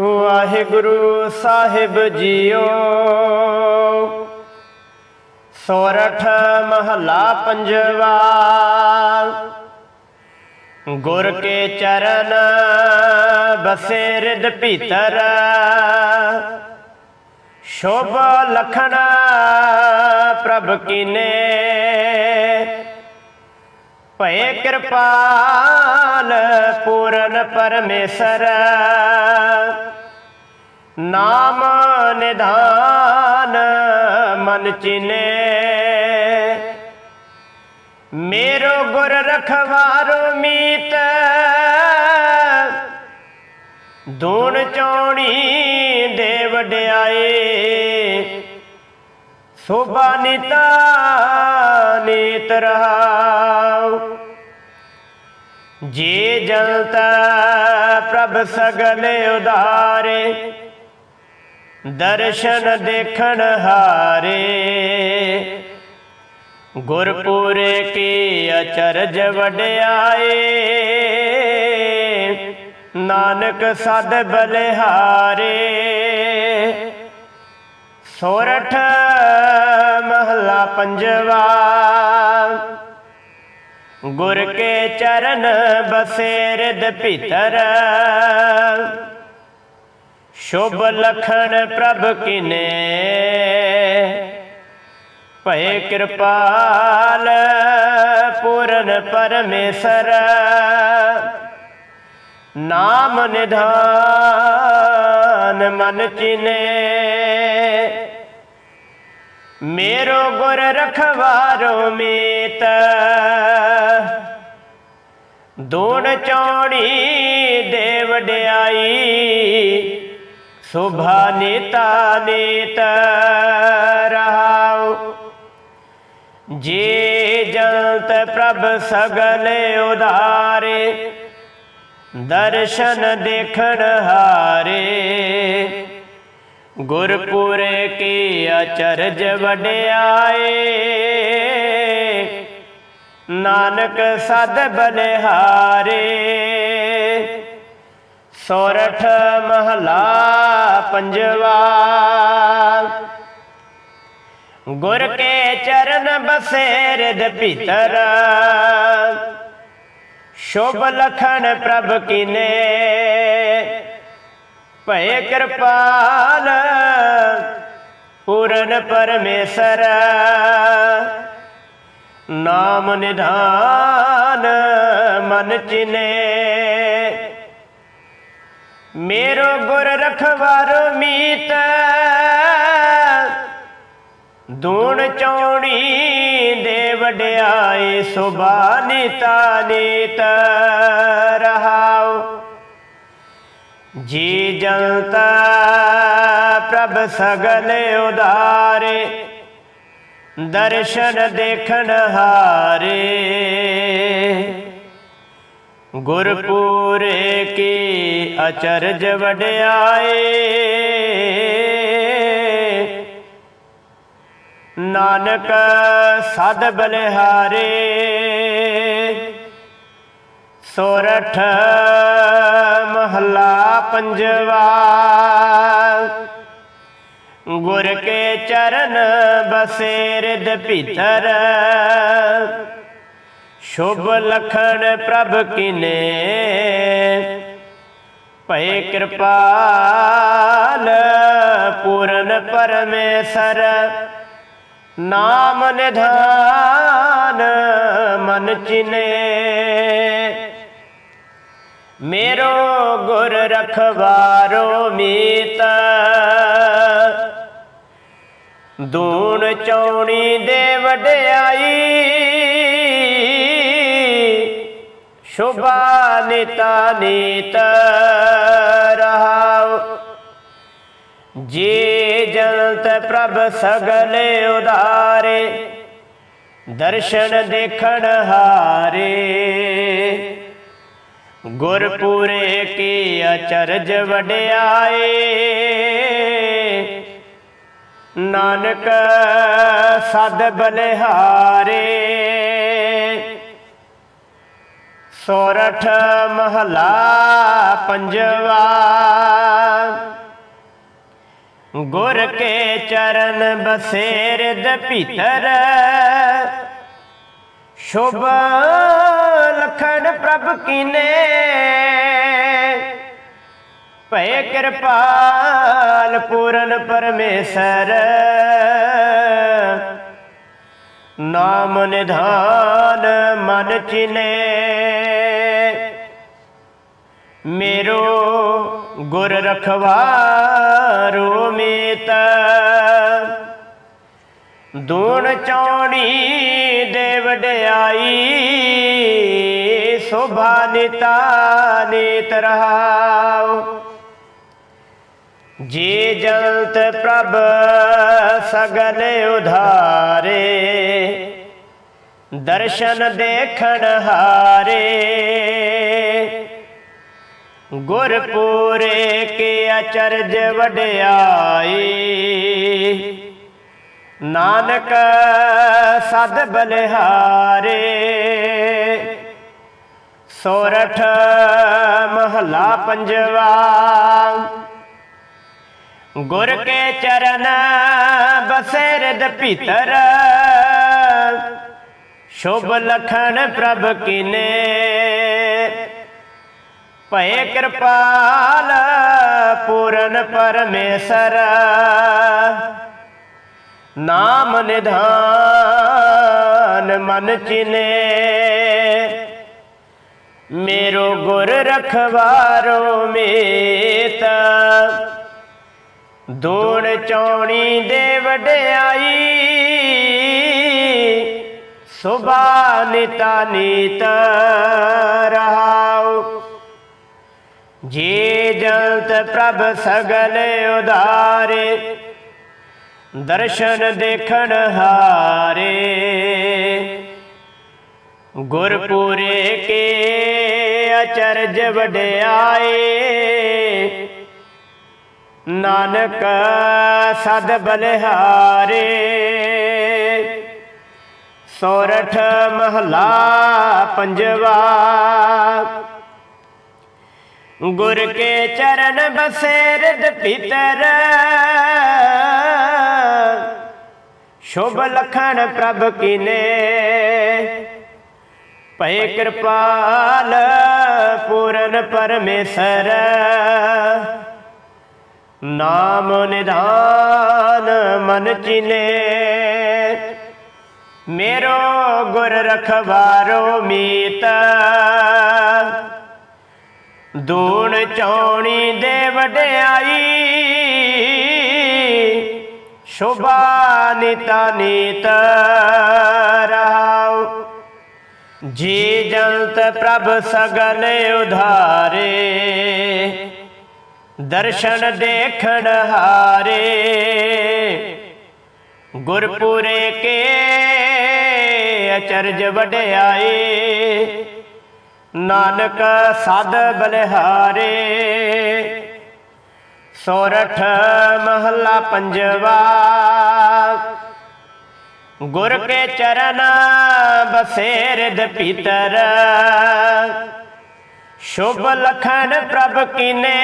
ਵਾਹਿਗੁਰੂ ਸਾਹਿਬ JIO. ਸੋਰਠ ਮਹਲਾ ਪੰਜਵਾ। ਗੁਰ ਕੇ ਚਰਨ ਬਸੇ ਰਿਦ ਭੀਤਰ। ਸ਼ੋਭ ਲਖਣ ਪ੍ਰਭ ਕੀਨੇ। ਭਏ ਕਿਰਪਾਲ ਪੂਰਨ ਪਰਮੇਸ਼ਰ। ਨਾਮ ਨਿਧਾਨ ਮਨ ਚਿਨੇ। ਮੇਰੋ ਗੁਰ ਰਖਵਾਰੋ ਮੀਤ। ਦੂਣ ਚੌਣੀ ਦੇ ਵਡਿਆਏ ਸੋਭਾ ਨਿਤਾ ਨੀਤ ਰਹਾਉ। ਜੇ ਜਲਤ ਪ੍ਰਭ ਸਗਲ ਉਦਾਰੇ ਦਰਸ਼ਨ ਦੇਖਣ ਹਾਰੇ। ਗੁਰਪੁਰੇ ਕੀ ਅਚਰਜ ਵਡਿਆਏ, ਨਾਨਕ ਸਦ ਬਲਿਹਾਰੇ। ਸੋਰਠ ਮਹਲਾ ਪੰਜਵਾ। ਗੁਰ ਕੇ ਚਰਨ ਬਸੇ ਰਿਦ ਭੀਤਰ। ਸ਼ੁਭ ਲਖਣ ਪ੍ਰਭ ਕਿਨੇ। ਭਏ ਕਿਰਪਾਲ ਪੂਰਨ ਪਰਮੇਸ਼ਰ। ਨਾਮ ਨਿਧਾਨ ਮਨ ਚਿਨੇ। ਮੇਰੋ ਗੁਰ ਰਖਵਾਰੋ ਮੀਤ ਦੂਣ ਚੌਣੀ ਦੇ ਵਡਿਆਈ ਸੁਭਾ ਨੀਤਾ ਨੀਤ ਰਹਾਉ ਜੇ ਜਲਤ ਪ੍ਰਭ ਸਗਲ ਉਦਾਰੇ ਦਰਸ਼ਨ ਦੇਖਣ ਹਾਰੇ ਗੁਰਪੁਰੇ ਕੀ ਅਚਰਜ ਵਡਿਆਏ? ਨਾਨਕ ਸਦ ਬਲਿਹਾਰੇ। ਸੋਰਠ ਮਹਲਾ ਪੰਜਵਾ। ਗੁਰ ਕੇ ਚਰਨ ਬਸੇ ਰਿਦ ਭੀਤਰ। ਸ਼ੁਭ ਲਖਣ ਪ੍ਰਭ ਕੀਨੇ। ਭਏ ਕਿਰਪਾਲ, ਪੂਰਨ ਪਰਮੇਸ਼ਰ, ਨਾਮ ਨਿਧਾਨ ਮਨ ਚਿਨੇ। ਮੇਰੋ ਗੁਰ ਰਖਵਾਰ ਮੀਤ ਦੂਣ ਚੌਣੀ ਦੇ ਵਡਿਆਏ ਸੁਭਾ ਨੀਤਾ ਨੀਤ, ਰਹਾਉ। ਜੀ ਜਨਤਾ ਪ੍ਰਭ ਸਗਲ ਉਦਾਰੇ, ਦਰਸ਼ਨ ਦੇਖਣ ਹਾਰੇ। ਗੁਰਪੂਰੇ ਕੀ ਅਚਰਜ ਵਡਿਆਏ, ਨਾਨਕ ਸਦ ਬਲਿਹਾਰੇ। ਸੋਰਠ ਮਹਲਾ ਪੰਜਵਾ। ਗੁਰ ਕੇ ਚਰਨ ਬਸੇ ਰਿਦ ਭੀਤਰ। ਸ਼ੁਭ ਲਖਣ ਪ੍ਰਭ ਕਿਨੇ। ਭਏ ਕਿਰਪਾਲ ਪੂਰਨ ਪਰਮੇਸ਼ਰ। ਨਾਮ ਨਿਧਾਨ ਮਨ ਚਿਨੇ। ਮੇਰੋ ਗੁਰ ਰਖਵਾਰੋ ਮੀਤ ਦੂਣ ਚੌਣੀ ਦੇ ਵਡਿਆਈ ਸ਼ੁਭਾ ਨਿਤਾ ਨੀਤ ਰਹਾਉ ਜੀ ਜਲਤ ਪ੍ਰਭ ਸਗਲੇ ਉਦਾਰੇ ਦਰਸ਼ਨ ਦੇਖਣ ਹਾਰੇ ਗੁਰਪੂਰੇ ਕੀ ਅਚਰਜ ਵਡਿਆਏ? ਨਾਨਕ ਸਦ ਬਲਿਹਾਰੇ। ਸੋਰਠ ਮਹਲਾ ਪੰਜਵਾ। ਗੁਰ ਕੇ ਚਰਨ ਬਸੇਰ ਦ ਭੀਤਰ। ਸ਼ੁਭ ਪ੍ਰਭ ਕੀਨੇ। ਭਏ ਕਿਰਪਾਲ ਪੂਰਨ ਪਰਮੇਸ਼ਰ। ਨਾਮ ਨਿਧਾਨ ਮਨ ਚਿਨੇ। ਮੇਰੋ ਗੁਰ ਰਖਵਾਰੋ ਮੀਤ। ਦੂਣ ਚੌਣੀ ਦੇ ਵਡਿਆਈ ਸੋਭਾ ਨਿਤਾ ਨੀਤ ਰਹਾਉ ਜੀ ਜਲਤ ਪ੍ਰਭ ਸਗਲ ਉਧਾਰੇ ਦਰਸ਼ਨ ਦੇਖਣ ਹਾਰੇ ਗੁਰਪੂਰੇ ਕੇ ਅਚਰਜ ਵਡਿਆਈ ਨਾਨਕ ਸਦ ਬਲਿਹਾਰੇ ਸੋਰਠ ਮਹਲਾ ਪੰਜਵਾ। ਗੁਰ ਕੇ ਚਰਨ ਬਸੇ ਰਿਦ ਭੀਤਰ। ਸ਼ੁਭ ਲਖਣ ਪ੍ਰਭ ਕੀਨੇ। ਭਏ ਕਿਰਪਾਲ ਪੂਰਨ ਪਰਮੇਸ਼ਰ। ਨਾਮ ਨਿਧਾਨ ਮਨ ਚਿਨੇ। ਮੇਰੋ ਗੁਰ ਰਖਵਾਰੋ ਮੀਤ ਦੂਣ ਚੌਣੀ ਦੇ ਵਡਿਆਈ ਸੁਭਾ ਨਿਤਾ ਨੀਤ ਰਹਾਉ ਜੀ ਜਲਤ ਪ੍ਰਭ ਸਗਲ ਉਦਾਰੇ ਦਰਸ਼ਨ ਦੇਖਣ ਹਾਰੇ ਗੁਰਪੁਰੇ ਕੇ ਅਚਰਜ ਵਡਿਆਏ। ਨਾਨਕ ਸਦ ਬਲਿਹਾਰੇ। ਸੋਰਠ ਮਹਲਾ ਪੰਜਵਾ। ਗੁਰ ਕੇ ਚਰਨ ਬਸੇ ਰਿਦ ਭੀਤਰ ਸ਼ੁਭ ਲਖਣ ਪ੍ਰਭ ਕੀਨੇ। ਭਏ ਕਿਰਪਾਲ ਪੂਰਨ ਪਰਮੇਸ਼ਰ। ਨਾਮ ਨਿਧਾਨ ਮਨ ਚਿਨੇ। ਮੇਰੋ ਗੁਰ ਰਖਵਾਰੋ ਮੀਤ। ਦੂਣ ਚੌਣੀ ਦੇ ਵਡਿਆਈ। ਸ਼ੋਭਾ ਨਿਤਾ ਨੀਤ। ਰਹਾਉ ਜੀ ਜੰਤ ਪ੍ਰਭ ਸਗਲ ਉਧਾਰੇ, ਦਰਸ਼ਨ ਦੇਖਣ ਹਾਰੇ। ਗੁਰਪੂਰੇ ਕੇ ਅਚਰਜ ਵਡਿਆਏ, ਨਾਨਕ ਸਦ ਬਲਿਹਾਰੇ। ਸੋਰਠ ਮਹੱਲਾ ਪੰਜਵਾ ਗੁਰ ਕੇ ਚਰਨਾ ਬਸੇ ਰਿਦ ਭੀਤਰ ਸ਼ੁਭ ਲਖਨ ਪ੍ਰਭ ਕੀਨੇ।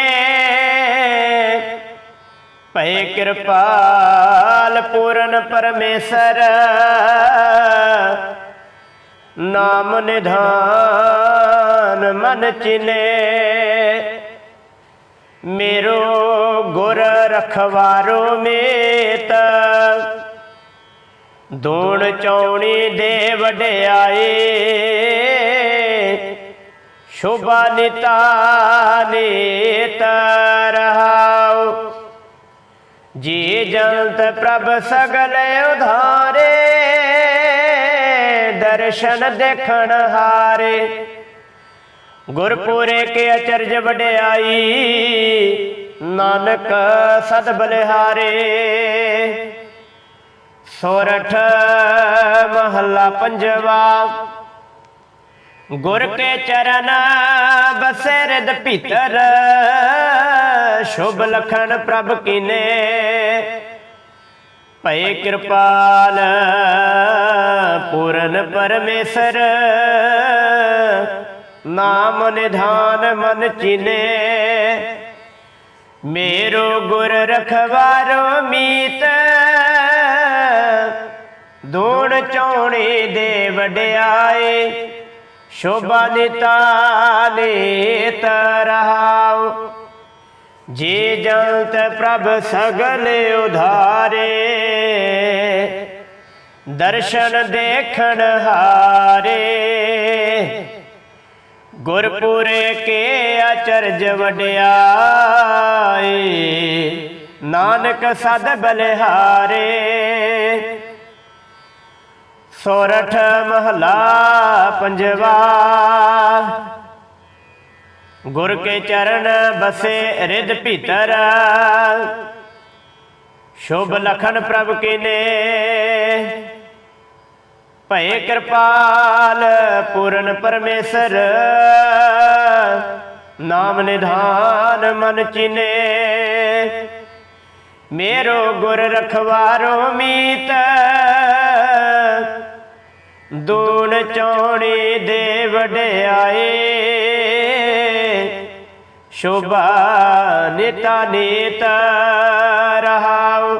ਭਏ ਕਿਰਪਾਲ ਪੂਰਨ ਪਰਮੇਸ਼ਰ। ਨਾਮ ਨਿਧਾਨ ਮਨ ਚਿਨੇ। ਮੇਰੋ ਗੁਰ ਰਖਵਾਰੋ ਮੇਤ। ਦੂਣ ਚੌਣੀ ਦੇ ਵਡਿਆਏ ਸ਼ੋਭਾ ਨਿਤਾ ਨੀਤ ਰਹਾਉ। ਜੀ ਜੰਤ ਪ੍ਰਭ ਸਗਲ ਉਧਾਰੇ, ਦਰਸ਼ਨ ਦੇਖਣ ਹਾਰੇ। ਗੁਰਪੂਰੇ ਕੇ ਅਚਰਜ ਵਡਿਆਈ, ਨਾਨਕ ਸਦ ਬਲਿਹਾਰੇ। ਸੋਰਠ ਮਹੱਲਾ ਪੰਜਵਾ। ਗੁਰ ਕੇ ਚਰਨ ਬਸੇ ਰਿਦ ਭੀਤਰ, ਸ਼ੁਭ ਲਖਣ ਪ੍ਰਭ ਕੀਨੇ। ਭਏ ਕਿਰਪਾਲ ਪੂਰਨ ਪਰਮੇਸ਼ਰ, ਨਾਮ ਨਿਧਾਨ ਮਨ ਚਿਨੇ। ਮੇਰੋ ਗੁਰ ਰਖਵਾਰੋ ਮੀਤ ਦੂਣ ਚੌਣੀ ਦੇ ਵਡਿਆਏ, ਸ਼ੋਭਾ ਨਿਤਾਨੇ ਤਰਹਾਉ ਜੇ ਜੰਤ ਪ੍ਰਭ ਸਗਲ ਉਧਾਰੇ, ਦਰਸ਼ਨ ਦੇਖਣ ਹਾਰੇ। ਗੁਰਪੁਰੇ ਕੇ ਅਚਰਜ ਵਡਿਆਏ, ਨਾਨਕ ਸਦ ਬਲਿਹਾਰੇ। ਸੋਰਠ ਮਹਲਾ ਪੰਜਵਾ। ਗੁਰ ਕੇ ਚਰਨ ਬਸੇ ਰਿਦ ਭੀਤਰ। ਸ਼ੁਭ ਲਖਣ ਪ੍ਰਭ ਕੀਨੇ। ਭਏ ਕਿਰਪਾਲ ਪੂਰਨ ਪਰਮੇਸ਼ਰ। ਨਾਮ ਨਿਧਾਨ ਮਨ ਚਿਨੇ। ਮੇਰੋ ਗੁਰ ਰਖਵਾਰੋ ਮੀਤ। ਦੂਨ ਚੌਣੀ ਦੇ ਵਡਿਆਏ। ਸ਼ੋਭਾ ਨਿਤਾ ਨੀਤ ਰਹਾਉ।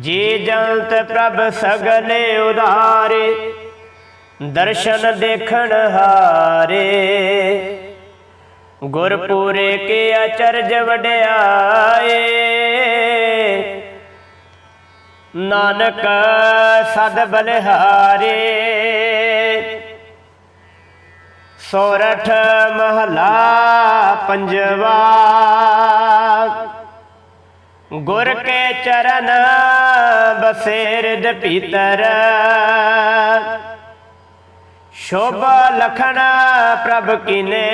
ਜੀ ਜੰਤ ਪ੍ਰਭ ਸਗਲੇ ਉਧਾਰੇ, ਦਰਸ਼ਨ ਦੇਖਣ ਹਾਰੇ। ਗੁਰਪੂਰੇ ਕੇ ਅਚਰਜ ਵਡਿਆਏ। ਨਾਨਕ ਸਦ ਬਲਿਹਾਰੇ। ਸੋਰਠ ਮਹਲਾ ਪੰਜਵਾ। ਗੁਰ ਕੇ ਚਰਨ ਬਸੇਰਦ ਭੀਤਰ ਸ਼ੋਭਾ ਲਖਣ ਪ੍ਰਭ ਕਿਨੇ।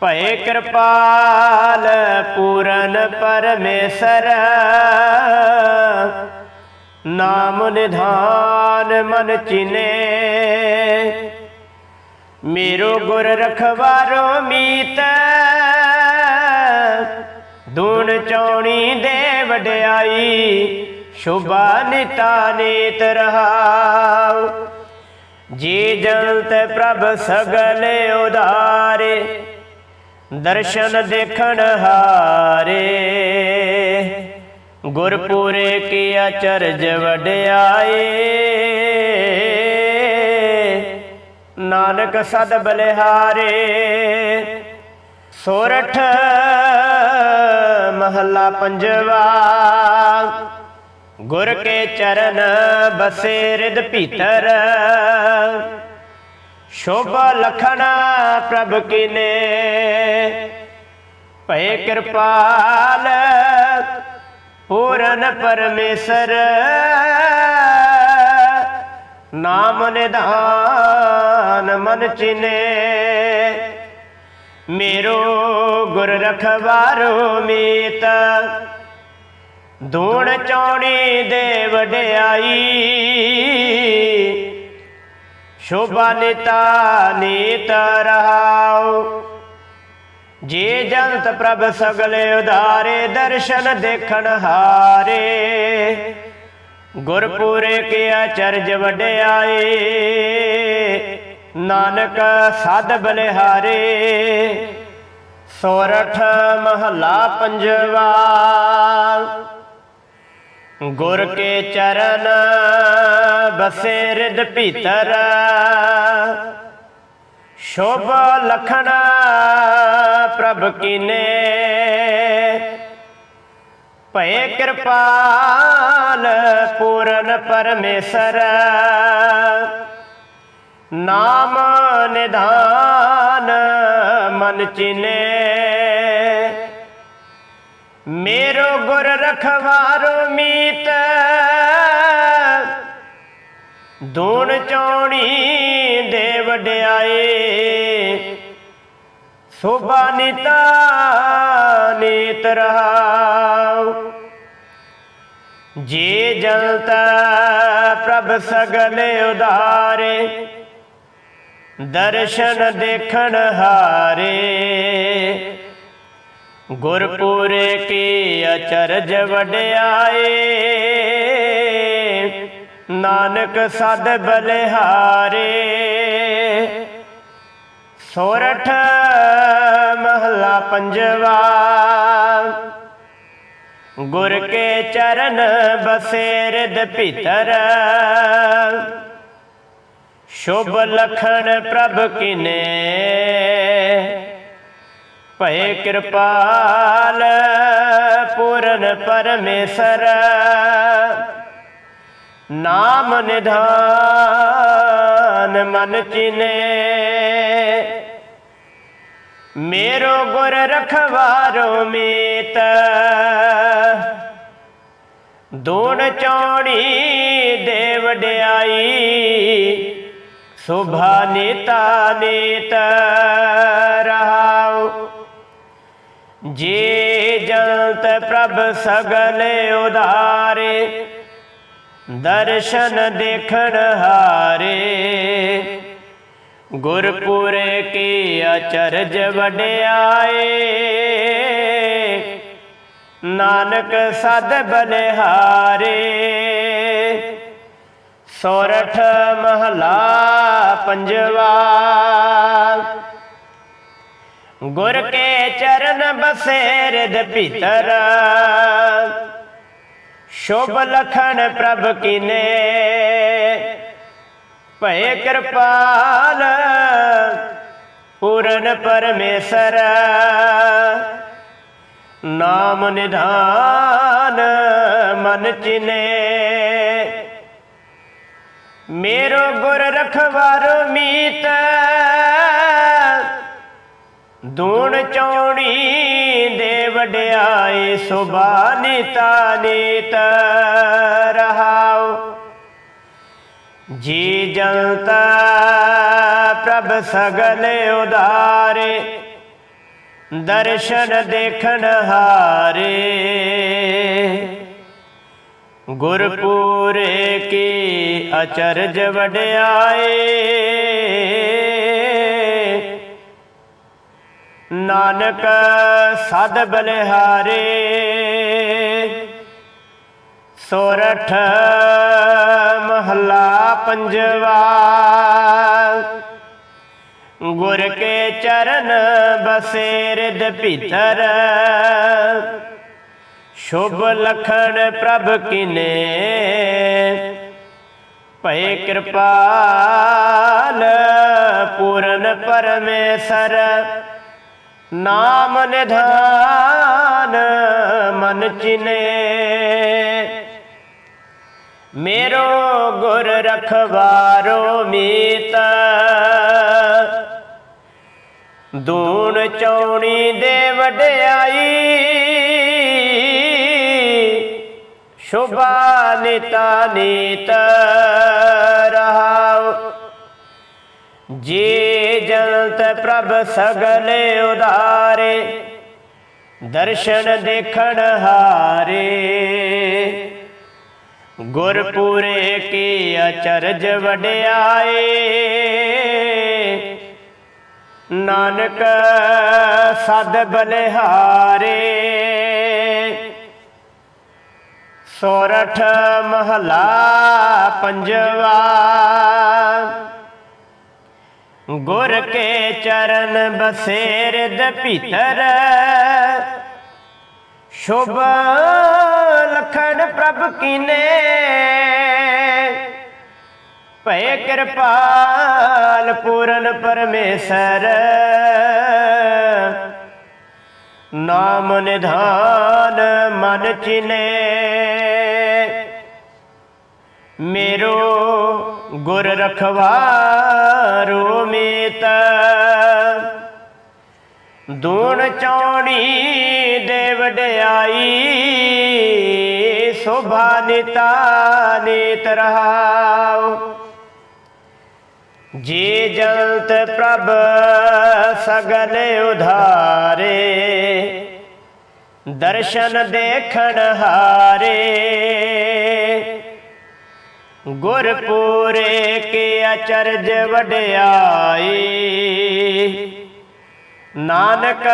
ਭਏ ਕਿਰਪਾਲ ਪੂਰਨ ਪਰਮੇਸ਼ਰ। ਨਾਮ ਨਿਧਾਨ ਮਨ ਚਿਨੇ। ਮੇਰੋ ਗੁਰ ਰਖਵਾਰੋ ਮੀਤ। ਦੂਣ ਚੌਣੀ ਦੇ ਵਡਿਆਈ, ਸ਼ੁਭਾ ਨਿਤਾ ਨੀਤ ਰਹਾਉ। ਜੀ ਜੰਤ ਪ੍ਰਭ ਸਗਲੇ ਉਧਾਰੇ ਦਰਸ਼ਨ ਦੇਖਣ ਹਾਰੇ। ਗੁਰਪੂਰੇ ਕੀ ਅਚਰਜ ਵਡਿਆਏ। ਨਾਨਕ ਸਦ ਬਲਿਹਾਰੇ। ਸੋਰਠ ਮਹੱਲਾ ਪੰਜਵਾ। ਗੁਰ ਕੇ ਚਰਨ ਬਸੇ ਰਿਦ ਭੀਤਰ। ਸ਼ੋਭਾ ਲਖਣਾ ਪ੍ਰਭ ਕੀਨੇ। ਭਏ ਕਿਰਪਾਲ ਪੂਰਨ ਪਰਮੇਸ਼ਰ। ਨਾਮ ਨਿਧਾਨ ਮਨ ਚਿਨੇ। ਮੇਰੋ ਗੁਰ ਰਖਵਾਰੋ ਮੀਤ। ਦੂਣ ਚੌਣੀ ਦੇ ਵਡਿਆਈ ਸ਼ੋਭਾ ਨਿਤਾ ਨੀਤ ਰਹਾਉ। ਜੀ ਜੰਤ ਪ੍ਰਭ ਸਗਲੇ ਉਧਾਰੇ, ਦਰਸ਼ਨ ਦੇਖਣ ਹਾਰੇ। ਗੁਰਪੂਰੇ ਕੇ ਅਚਰਜ ਵਡਿਆਏ, ਨਾਨਕ ਸਾਧ ਬਲਿਹਾਰੇ। ਸੋਰਠ ਮਹਲਾ ਪੰਜਵਾ। ਗੁਰ ਕੇ ਚਰਨ ਬਸੇ ਰਿਦ ਭੀਤਰ। ਸ਼ੋਭ ਲਖਣ ਪ੍ਰਭ ਕੀਨੇ। ਭਏ ਕਿਰਪਾਲ ਪੂਰਨ ਪਰਮੇਸ਼ਰ। ਨਾਮ ਨਿਧਾਨ ਮਨ ਚਿਨੇ। ਮੇਰੋ ਗੁਰ ਰਖਵਾਰੋ ਮੀਤ ਦੂਣ ਚੌਣੀ ਦੇ ਵਡਿਆਏ ਸੋਭਾ ਨਿਤਾ ਨੀਤ ਰਹਾਉ ਜੇ ਜਲਤ ਪ੍ਰਭ ਸਗਲੇ ਉਧਾਰੇ ਦਰਸ਼ਨ ਦੇਖਣ ਹਾਰੇ ਗੁਰਪੂਰੇ ਕੀ ਅਚਰਜ ਵਡਿਆਏ? ਨਾਨਕ ਸਦ ਬਲਿਹਾਰੇ। ਸੋਰਠ ਮਹਲਾ ਪੰਜਵਾ। ਗੁਰ ਕੇ ਚਰਨ ਬਸੇ ਰਿਦ ਭੀਤਰ। ਸ਼ੁਭ ਲਖਣ ਪ੍ਰਭ ਕਿਨੇ? ਭਏ ਕਿਰਪਾਲ ਪੂਰਨ ਪਰਮੇਸ਼ਰ। ਨਾਮ ਨਿਧਾਨ ਮਨ ਚਿਨੇ। ਮੇਰੋ ਗੁਰ ਰਖਵਾਰੋ ਮੀਤ। ਦੂਣ ਚੌੜੀ ਦੇ ਵਡਿਆਈ ਸੁਭਾ ਨੀਤਾ ਨੀਤ ਰਹਾਉ। ਜੀ ਜੰਤ ਪ੍ਰਭ ਸਗਲ ਉਧਾਰੇ, ਦਰਸ਼ਨ ਦੇਖਣ ਹਾਰੇ। ਗੁਰਪੁਰੇ ਕੀ ਅਚਰਜ ਵਡਿਆਏ, ਨਾਨਕ ਸਦ ਬਲਿਹਾਰੇ। ਸੋਰਠ ਮਹਲਾ ਪੰਜਵਾ ਗੁਰ ਕੇ ਚਰਨ ਬਸੇ ਰਿਦ ਭੀਤਰ। ਸ਼ੁਭ ਲਖਣ ਪ੍ਰਭ ਕੀਨੇ। ਭਏ ਕਿਰਪਾਲ ਪੂਰਨ ਪਰਮੇਸ਼ਰ। ਨਾਮ ਨਿਧਾਨ ਮਨ ਚਿਨੇ। ਮੇਰੋ ਗੁਰ ਰਖਵਾਰੋ ਮੀਤ। ਦੂਣ ਚੌਣੀ ਦੇ ਵਡਿਆਏ ਸੁਭਾ ਨੀਤਾ ਨੀਤ ਰਹਾਉ ਜੀ ਜਨਤਾ ਪ੍ਰਭ ਸਗਲ ਉਦਾਰੇ, ਦਰਸ਼ਨ ਦੇਖਣ ਹਾਰੇ। ਗੁਰਪੂਰੇ ਕੀ ਅਚਰਜ ਵਡਿਆਏ ਨਾਨਕ ਸਦ ਬਲਿਹਾਰੇ। ਸੋਰਠ ਮਹਲਾ ਪੰਜਵਾ। ਗੁਰ ਕੇ ਚਰਨ ਬਸੇ ਰਿਦ ਭੀਤਰ। ਸ਼ੁਭ ਲਖਣ ਪ੍ਰਭ ਕਿਨੇ। ਭਏ ਕਿਰਪਾਲ ਪੂਰਨ ਪਰਮੇਸ਼ਰ। ਨਾਮ ਨਿਧਾਨ ਮਨ ਚਿਨੇ। ਮੇਰੋ ਗੁਰ ਰਖਵਾਰੋ ਮੀਤ। ਦੂਣ ਚੌਣੀ ਦੇ ਵਡਿਆਈ। ਸ਼ੁਭਾ ਨਿਤਾ ਨੀਤ ਰਹਾਉ। ਜੀ ਜਲਤ ਪ੍ਰਭ ਸਗਲੇ ਉਧਾਰੇ, ਦਰਸ਼ਨ ਦੇਖਣ ਹਾਰੇ। ਗੁਰਪੂਰੇ ਕੀ ਅਚਰਜ ਵਡਿਆਏ, ਨਾਨਕ ਸਦ ਬਲਿਹਾਰੇ। ਸੋਰਠ ਮਹਲਾ ਪੰਜਵਾ ਗੁਰ ਕੇ ਚਰਨ ਬਸੇਰ ਰਿਦ ਭੀਤਰ। ਸ਼ੁਭ ਲਖਣ ਪ੍ਰਭ ਕੀਨੇ। ਭਏ ਕਿਰਪਾਲ ਪੂਰਨ ਪਰਮੇਸ਼ਰ। ਨਾਮ ਨਿਧਾਨ ਮਨ ਚਿਨੇ। ਮੇਰੋ ਗੁਰ ਰਖਵਾਰੋ ਮੀਤ। ਦੂਣ ਚੌੜੀ ਦੇ ਵਡਿਆਈ ਸੋਭਾ ਨਿਤਾ ਨੀਤ ਰਹਾਉ। ਜੀ ਜਲਤ ਪ੍ਰਭ ਸਗਲ ਉਧਾਰੇ, ਦਰਸ਼ਨ ਦੇਖਣ ਹਾਰੇ। ਗੁਰਪੂਰੇ ਕੇ ਅਚਰਜ ਵਡਿਆਈ? ਨਾਨਕ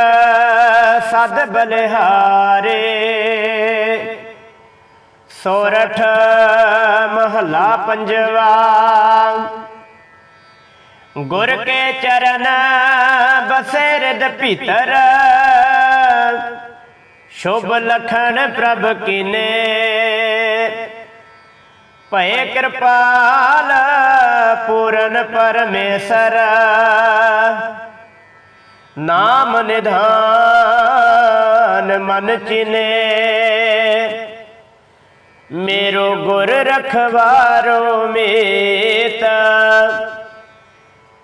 ਸਦ ਬਲਿਹਾਰੇ, ਸੋਰਠ ਮਹਲਾ ਪੰਜਵਾ। ਗੁਰ ਕੇ ਚਰਨ ਬਸੇ ਰਿਦ ਭੀਤਰ, ਸ਼ੁਭ ਲਖਣ ਪ੍ਰਭ ਕਿਨੇ। ਭਏ ਕਿਰਪਾਲ ਪੂਰਨ ਪਰਮੇਸ਼ਰ। ਨਾਮ ਨਿਧਾਨ ਮਨ ਚਿਨੇ। ਮੇਰੋ ਗੁਰ ਰਖਵਾਰੋ ਮੇਤ।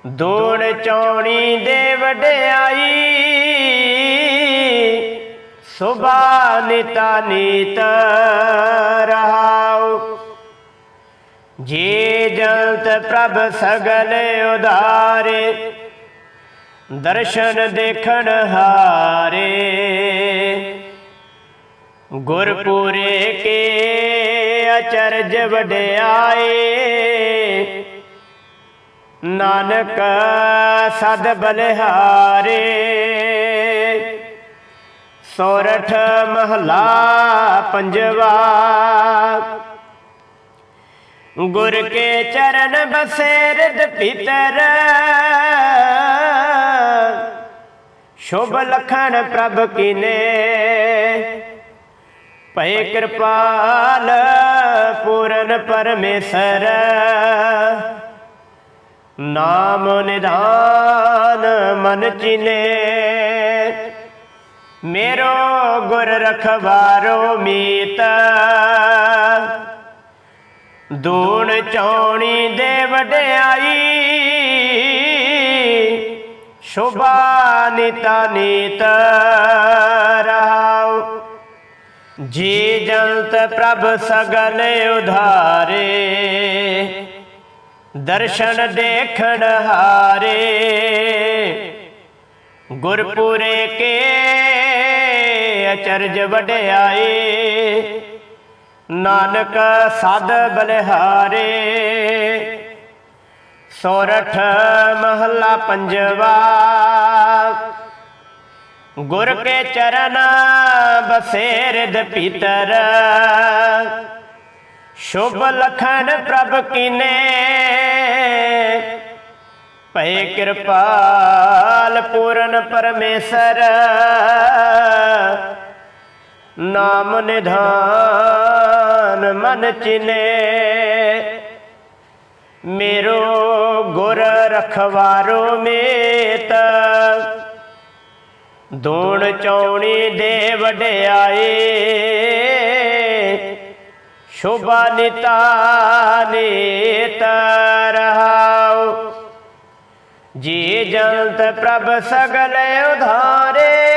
ਦੂਣ ਚੌਣੀ ਦੇ ਵਡਿਆਈ। ਸੁਭਾ ਨਿਤਾ ਨੀਤ ਰਹਾਉ। ਜੀ ਜੰਤ ਪ੍ਰਭ ਸਗਲ ਉਧਾਰੇ, ਦਰਸ਼ਨ ਦੇਖਣ ਹਾਰੇ। ਗੁਰਪੁਰੇ ਕੇ ਅਚਰਜ ਵਡਿਆਏ, ਨਾਨਕ ਸਦ ਬਲਿਹਾਰੇ। ਸੋਰਠ ਮਹਲਾ ਪੰਜਵਾ ਗੁਰ ਕੇ ਚਰਨ ਬਸੇ ਰਿਦ ਭੀਤਰ ਸ਼ੁਭ ਲਖਣ ਪ੍ਰਭ ਕੀਨੇ। ਭਏ ਕਿਰਪਾਲ ਪੂਰਨ ਪਰਮੇਸ਼ਰ। ਨਾਮ ਨਿਧਾਨ ਮਨ ਚਿਨੇ। ਮੇਰੋ ਗੁਰ ਰਖਵਾਰੋ ਮੀਤ। ਦੂਣ ਚੌਣੀ ਦੇ ਵਡਿਆਈ। ਸ਼ੋਭਾ ਨਿਤਾ ਨੀਤ ਰਹਾਉ। ਜੀ ਜੰਤ ਪ੍ਰਭ ਸਗਲ ਉਧਾਰੇ। ਦਰਸ਼ਨ ਦੇਖਣ ਹਾਰੇ। ਗੁਰਪੁਰੇ ਕੇ ਅਚਰਜ ਵਡਿਆਏ। ਨਾਨਕ ਸਦ ਬਲਿਹਾਰੇ। ਸੋਰਠ ਮਹੱਲਾ ਪੰਜਵਾ। ਗੁਰ ਕੇ ਚਰਨ ਬਸੇ ਰਿਦ ਭੀਤਰ ਸ਼ੁਭ ਲਖਨ ਪ੍ਰਭ ਕੀਨੇ। ਭਏ ਕਿਰਪਾਲ ਪੂਰਨ ਪਰਮੇਸ਼ਰ। ਨਾਮ ਨਿਧਾਨ ਮਨ ਚਿਨੇ। ਮੇਰੋ ਗੁਰ ਰਖਵਾਰੋ ਮੇਤ। ਦੂਣ ਚੌਣੀ ਦੇ ਵਡਿਆਏ ਸ਼ੋਭਾ ਨਿਤਾ ਨੇਤ ਰਹਾਉ। ਜੀ ਜੰਤ ਪ੍ਰਭ ਸਗਲੇ ਉਧਾਰੇ।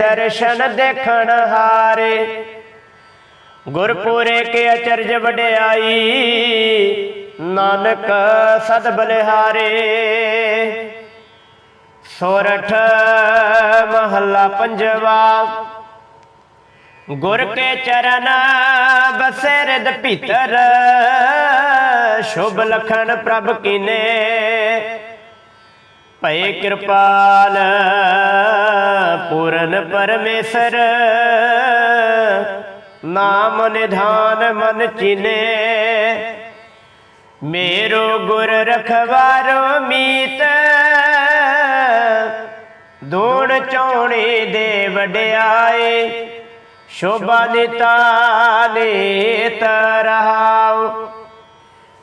ਦਰਸ਼ਨ ਦੇਖਣ ਹਾਰੇ। ਗੁਰਪੂਰੇ ਕੇ ਅਚਰਜ ਵਡਿਆਈ, ਨਾਨਕ ਸਦ ਬਲਿਹਾਰੇ। ਸੋਰਠ ਮਹੱਲਾ ਪੰਜਵਾ। ਗੁਰ ਕੇ ਚਰਨ ਬਸੇ ਰਿਦ ਭੀਤਰ, ਸ਼ੁਭ ਲਖਣ ਪ੍ਰਭ ਕੀਨੇ। ਭਏ ਕਿਰਪਾਲ ਪੂਰਨ ਪਰਮੇਸ਼ਰ। ਨਾਮ ਨਿਧਾਨ ਮਨ ਚਿਨੇ। ਮੇਰੋ ਗੁਰ ਰਖਵਾਰੋ ਮੀਤ। ਦੂਣ ਚੌਣੇ ਦੇ ਵਡਿਆਏ। ਸ਼ੋਭਾ ਨਿਤਾ ਨੇਤ ਰਹਾਉ।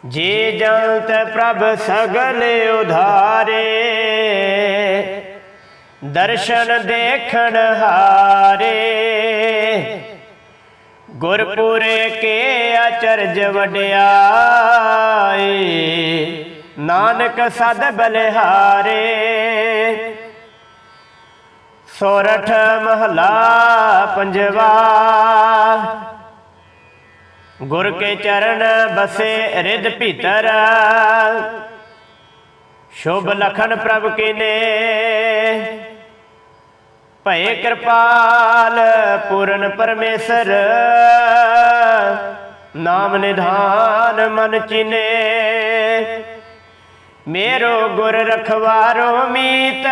ਜੇ ਜੰਤ ਪ੍ਰਭ ਸਗਲ ਉਧਾਰੇ, ਦਰਸ਼ਨ ਦੇਖਣ ਹਾਰੇ। ਗੁਰਪੁਰੇ ਕੇ ਅਚਰਜ ਵਡਿਆਏ, ਨਾਨਕ ਸਦ ਬਲਿਹਾਰੇ। ਸੋਰਠ ਮਹਲਾ ਪੰਜਵਾ ਗੁਰ ਕੇ ਚਰਨ ਬਸੇ ਰਿਦ ਭੀਤਰ। ਸ਼ੁਭ ਲਖਨ ਪ੍ਰਭ ਕੀਨੇ। ਭਏ ਕਿਰਪਾਲ ਪੂਰਨ ਪਰਮੇਸ਼ਰ। ਨਾਮ ਨਿਧਾਨ ਮਨ ਚਿਨੇ। ਮੇਰੋ ਗੁਰ ਰਖਵਾਰੋ ਮੀਤ।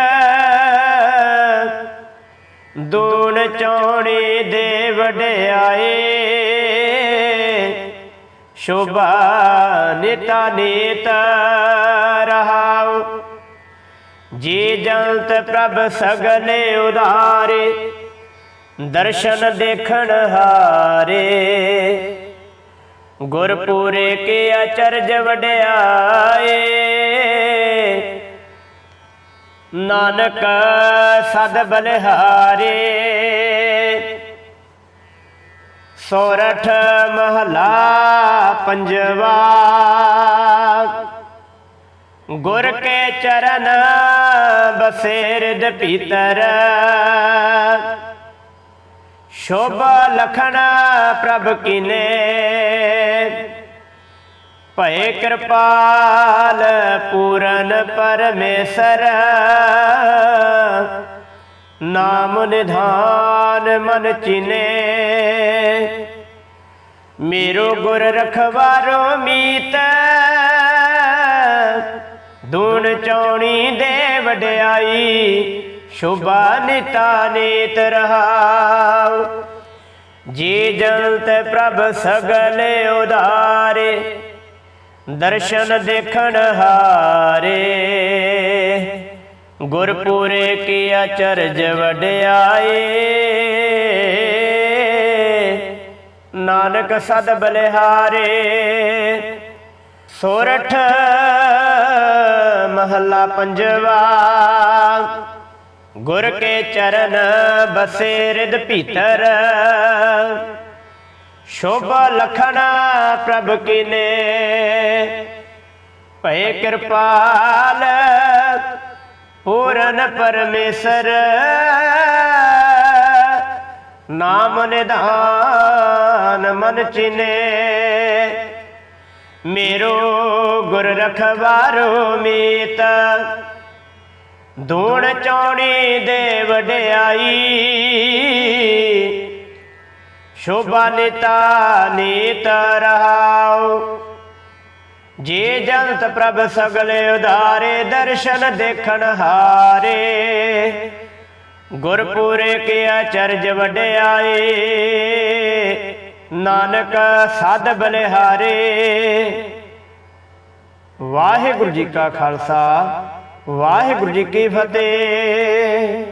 ਦੂਨ ਚੌਣੀ ਦੇ ਵਡਿਆਏ ਸ਼ੋਭਾ ਨਿਤਾ ਨੀਤ ਰਹਾਉ। ਜੀ ਜੰਤ ਪ੍ਰਭ ਸਗਲੇ ਉਧਾਰੇ, ਦਰਸ਼ਨ ਦੇਖਣ ਹਾਰੇ। ਗੁਰਪੂਰੇ ਕੇ ਅਚਰਜ ਵਡਿਆਏ। ਨਾਨਕ ਸਦ ਬਲਿਹਾਰੇ। ਸੋਰਠ ਮਹਲਾ ਪੰਜਵਾ। ਗੁਰ ਕੇ ਚਰਨ ਬਸੇਰਦ ਭੀਤਰ ਸ਼ੋਭਾ ਲਖਣ ਪ੍ਰਭ ਕਿਨੇ। ਭਏ ਕਿਰਪਾਲ ਪੂਰਨ ਪਰਮੇਸ਼ਰ। ਨਾਮ ਨਿਧਾਨ ਮਨ ਚਿਨੇ। ਮੇਰੋ ਗੁਰ ਰਖਵਾਰੋ ਮੀਤ। ਦੂਣ ਚੌਣੀ ਦੇ ਵਡਿਆਈ, ਸ਼ੁਭਾ ਨਿਤਾ ਨੀਤ ਰਹਾਉ। ਜੀ ਜਨਤ ਪ੍ਰਭ ਸਗਲ ਉਦਾਰੇ ਦਰਸ਼ਨ ਦੇਖਣ ਹਾਰੇ। ਗੁਰਪੂਰੇ ਕੀ ਅਚਰਜ ਵਡਿਆਏ। ਨਾਨਕ ਸਦ ਬਲਿਹਾਰੇ। ਸੋਰਠ ਮਹੱਲਾ ਪੰਜਵਾ। ਗੁਰ ਕੇ ਚਰਨ ਬਸੇ ਰਿਦ ਭੀਤਰ। ਸ਼ੋਭਾ ਲਖਣਾ ਪ੍ਰਭ ਕੀਨੇ। ਭਏ ਕਿਰਪਾਲ ਪੂਰਨ ਪਰਮੇਸ਼ਰ। ਨਾਮ ਨਿਧਾਨ ਮਨ ਚਿਨੇ। ਮੇਰੋ ਗੁਰ ਰਖਵਾਰੋ ਮੀਤ। ਦੂਣ ਚੌਣੀ ਦੇ ਵਡਿਆਈ ਸ਼ੋਭਾ ਨਿਤਾ ਨੀਤ ਰਹਾਉ। ਜੇ ਜੰਤ ਪ੍ਰਭ ਸਗਲੇ ਉਧਾਰੇ, ਦਰਸ਼ਨ ਦੇਖਣ ਹਾਰੇ। ਗੁਰਪੂਰੇ ਕੇ ਅਚਰਜ ਵਡਿਆਏ, ਨਾਨਕ ਸਾਧ ਬਲਿਹਾਰੇ। ਵਾਹਿਗੁਰੂ ਜੀ ਕਾ ਖਾਲਸਾ, ਵਾਹਿਗੁਰੂ ਜੀ ਕੀ ਫਤਿਹ।